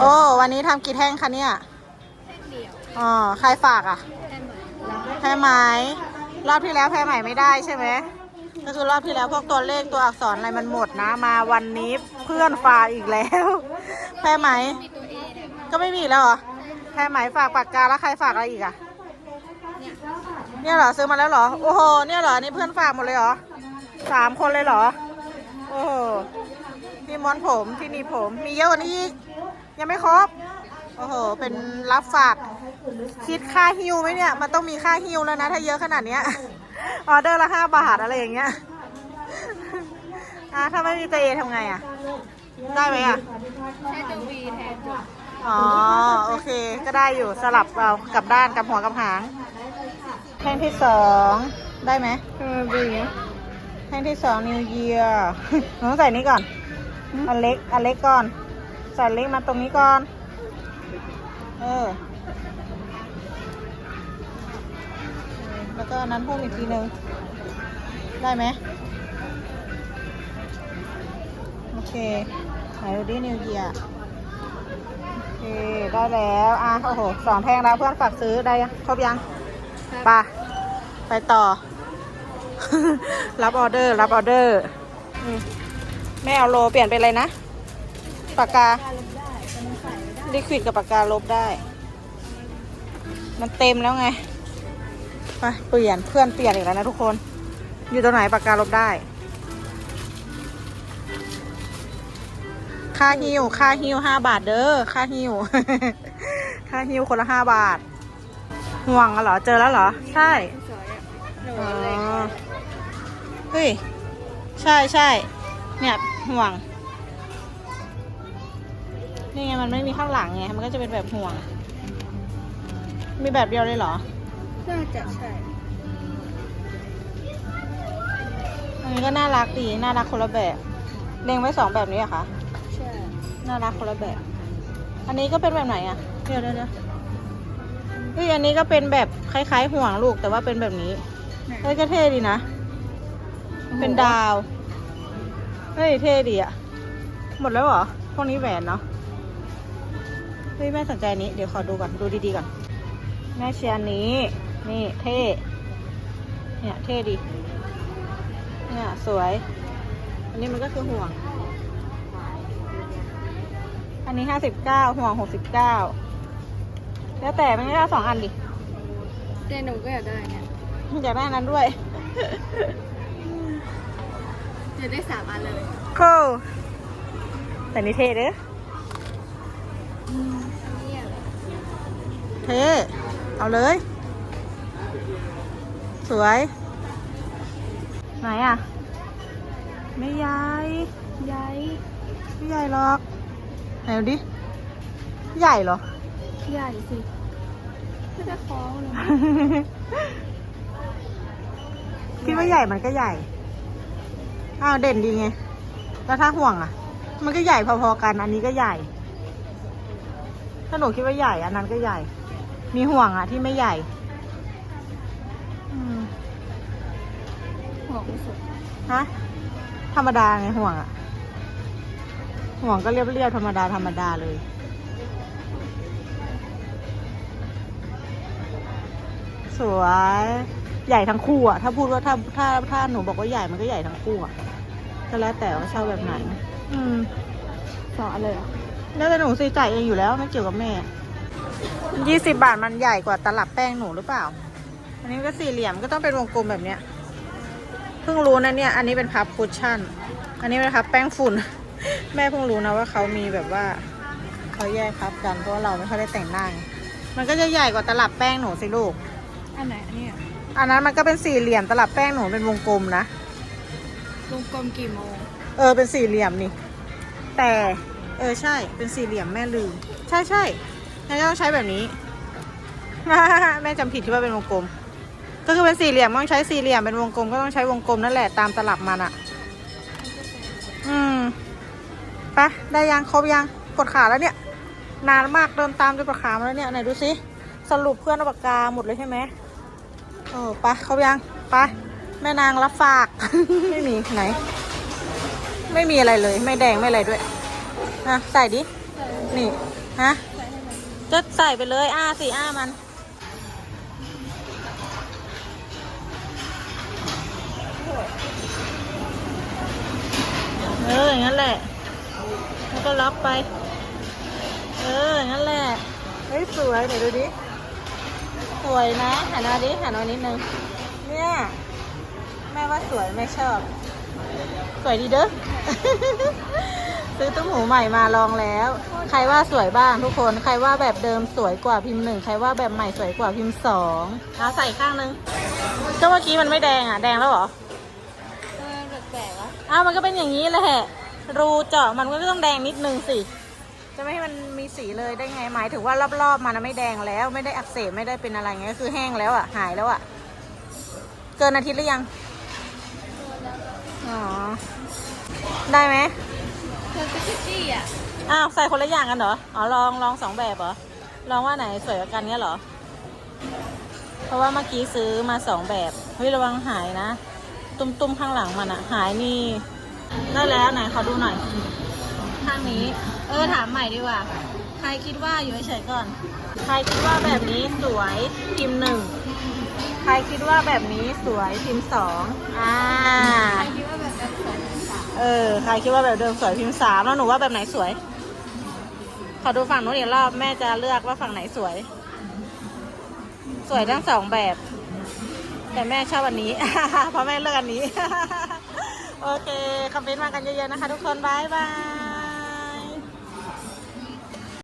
โอ้วันนี้ทำกี่แท่งคะเนี่ยเดียวอ๋อใครฝากอะแค่เหมือนแพ้ไหมรอบที่แล้วแพ้ใหม่ไม่ได้ใช่ไหมก็คือรอบที่แล้วพวกตัวเลขตัวอักษรอะไรมันหมดนะ มาวันนี้เพื่อนฝากอีกแล้ว แพ้ไหมมีตัวเอเนี่ยก็ไม่มีแล้วเหรอแพ้ไหมฝากปากกาแล้วใครฝากอะไรอีกอะ เนี่ยเนี่ยเหรอซื้อมาแล้วเหรอโอ้โหเนี่ยเหรอนี่เพื่อนฝากหมดเลยเหรอสามคนเลยเหรอ โอ้โหที่ม้วนผมที่หนีบผมมีเยอะกว่านี้อีก ยังไม่ครบ โอ้โห เป็นรับฝาก คิดค่าฮิวไหมเนี่ย มันต้องมีค่าฮิวแล้วนะ ถ้าเยอะขนาดเนี้ย ออเดอร์ละห้าบาทอะไรอย่างเงี้ย อะ ถ้าไม่มีตัวเอทำไงอะ ได้ไหมอะ ใช้ตัววีแทนจุดอ๋อ โอเค ก็ได้อยู่สลับเอากลับด้านกับหัวกับหาง แท่งที่สองได้ไหมเออวีเนี้ยแท่งที่สอง New Year หนูต้องใส่นี้ก่อน อันเล็ก อันเล็กก่อน ใส่เล็กมาตรงนี้ก่อน เออ แล้วก็อันนั้นพุ่มอีกทีนึงได้ไหมโอเคไหนดูดิ New Year โอเค ได้แล้ว อะ โอ้โหสองแท่งแล้วเพื่อนฝากซื้อได้ยังครบยังไปไปต่อ รับออเดอร์ รับออเดอร์อืมไม่เอาโลเปลี่ยนเป็นอะไรนะ ปากกาการลบได้แต่มันใส่ไม่ได้ลิควิดกับปากกาลบได้ มันเต็มแล้วไงไปเปลี่ยนเพื่อนเปลี่ยนอีกแล้วนะทุกคน อยู่ตรงไหนปากกาลบได้ ค่าฮิวค่าฮิวห้าบาทเด้อค่าฮิวค่าฮิวคนละห้าบาท ห่วงอะเหรอเจอแล้วเหรอ ใช่สวยอะหนูอ๋อเลยเฮ้ย ใช่ใช่เนี่ยห่วง นี่ไงมันไม่มีข้างหลังไง มันก็จะเป็นแบบห่วง มีแบบเดียวเลยเหรอ น่าจะใช่ อันนี้ก็น่ารักดี น่ารักคนละแบบ เล็งไว้สองแบบนี้อะคะ ใช่ น่ารักคนละแบบ อันนี้ก็เป็นแบบไหนอะเดี๋ยวเดี๋ยวเดี๋ยวเฮ้ยอันนี้ก็เป็นแบบคล้ายๆห่วงลูกแต่ว่าเป็นแบบนี้ เฮ้ยก็เท่ดีนะ เป็นดาว เฮ้ยเท่ดีอะหมดแล้วเหรอ พวกนี้แหวนเนาะเฮ้ยแม่สนใจอันนี้ เดี๋ยวขอดูก่อนดูดีๆก่อน แม่เชียร์อันนี้ นี่เท่ เนี่ยเท่ดี เนี่ยสวย อันนี้มันก็คือห่วง อันนี้ห้าสิบเก้าห่วงหกสิบเก้าแล้วแต่ไม่ได้เอาสองอันดิแต่หนูก็อยากได้เนี่ยอยากได้อันนั้นด้วยจะได้สามอันเลย cool แต่นี่เท่เด้ออันนี้อะ เท่เอาเลย สวย ไหนอะ ไม่ใหญ่ใหญ่ไม่ใหญ่หรอก ไหนดูดิ ใหญ่เหรอ ใหญ่สิก็จะคล้องเลยคิดว่าใหญ่มันก็ใหญ่ อ้าวเด่นดีไง แล้วถ้าห่วงอะ มันก็ใหญ่พอๆกัน อันนี้ก็ใหญ่ ถ้าหนูคิดว่าใหญ่ อันนั้นก็ใหญ่ มีห่วงอะที่ไม่ใหญ่อืมห่วงที่สุดฮะธรรมดาไงห่วงอะห่วงก็เรียบเรียบๆธรรมดาธรรมดาเลย สวยใหญ่ทั้งคู่อะถ้าพูดว่าถ้าถ้าถ้าหนูบอกว่าใหญ่มันก็ใหญ่ทั้งคู่อะก็แล้วแต่ว่าชอบแบบไหน อืมสองอันเลยเหรอแล้วแต่หนูซื้อจ่ายเองอยู่แล้วไม่เกี่ยวกับแม่ ยี่สิบบาทมันใหญ่กว่าตลับแป้งหนูหรือเปล่า อันนี้ก็สี่เหลี่ยมก็ต้องเป็นวงกลมแบบเนี้ย เพิ่งรู้นะเนี่ย อันนี้เป็นพับคุชชั่น อันนี้เป็นพับแป้งฝุ่น แม่เพิ่งรู้นะว่าเขามีแบบว่าเขาแยกพับกันเพราะว่าเราไม่ค่อยได้แต่งหน้าไงมันก็จะใหญ่กว่าตลับแป้งหนูสิลูก อันไหนอันนี้อะอันนั้นมันก็เป็นสี่เหลี่ยมตลับแป้งหนูเป็นวงกลมนะ วงกลมกี่โมง เออเป็นสี่เหลี่ยมนี่ แต่ เออใช่เป็นสี่เหลี่ยมแม่ลืม ใช่ใช่ งั้นก็ต้องใช้แบบนี้ แม่จำผิดที่ว่าเป็นวงกลม ก็คือเป็นสี่เหลี่ยมต้องใช้สี่เหลี่ยมเป็นวงกลมก็ต้องใช้วงกลมนั่นแหละตามตลับมันอะอืมไปะได้ยังครบยังปวดขาแล้วเนี่ย นานมากเดินตามจนปวดขามาแล้วเนี่ยไหนดูสิสรุปเพื่อนเอาปากกาหมดเลยใช่ไหมเออไปะครบยังไปแม่นางรับฝาก ไม่มีไหน ไม่มีอะไรเลย ไม่แดงไม่อะไรด้วยอะใส่ดิ นี่ ฮะ ใส่ให้มันก็ใส่ไปเลยอ้าสิอ้ามัน เอออย่างนั้นแหละ แล้วก็ล็อกไป เอออย่างนั้นแหละ เฮ้ยสวยเดี๋ยวดูดิ สวยนะหันมาดิหันมานิดนึง เนี่ย แม่ว่าสวยแม่ชอบ สวยดีเด้อ ซื้อตุ้มหูใหม่มาลองแล้ว ใครว่าสวยบ้างทุกคน ใครว่าแบบเดิมสวยกว่าพิมพ์หนึ่งใครว่าแบบใหม่สวยกว่าพิมพ์สองเอาใส่ข้างนึงก็เมื่อกี้มันไม่แดงอะ แดงแล้วเหรอเออแปลกๆวะอ้าวมันก็เป็นอย่างนี้แหละ รูเจาะมันก็ต้องแดงนิดนึงสิ จะไม่ให้มันมีสีเลยได้ไง หมายถึงว่ารอบๆมันนะไม่แดงแล้ว ไม่ได้อักเสบไม่ได้เป็นอะไรเงี้ยคือแห้งแล้วอะ หายแล้วอะ เกินอาทิตย์หรือยัง อ๋อ ได้ไหม เธอจะคิดจี้อะอ้าวใส่คนละอย่างกันเหรอ อ๋อลองลองสองแบบเหรอ ลองว่าไหนสวยกว่ากันเนี้ยเหรอ เพราะว่าเมื่อกี้ซื้อมาสองแบบเฮ้ยระวังหายนะ ตุ้มตุ้มๆข้างหลังมันอะหายนี่ ได้แล้วไหนขอดูหน่อย ข้างนี้ เออถามใหม่ดีกว่า ใครคิดว่าอยู่เฉยๆก่อน ใครคิดว่าแบบนี้สวยพิมพ์หนึ่ง ใครคิดว่าแบบนี้สวยพิมพ์สองอ่า ใครคิดว่าแบบแบบสองสาม เออ ใครคิดว่าแบบเดิมสวยพิมพ์สามแล้วหนูว่าแบบไหนสวย ขอดูฝั่งนู้นอีกรอบแม่จะเลือกว่าฝั่งไหนสวย สวยทั้งสองแบบ แต่แม่ชอบอันนี้ เพราะแม่เลือกอันนี้ โอเค คอมเมนต์มากันเยอะๆนะคะ ทุกคนบายบาย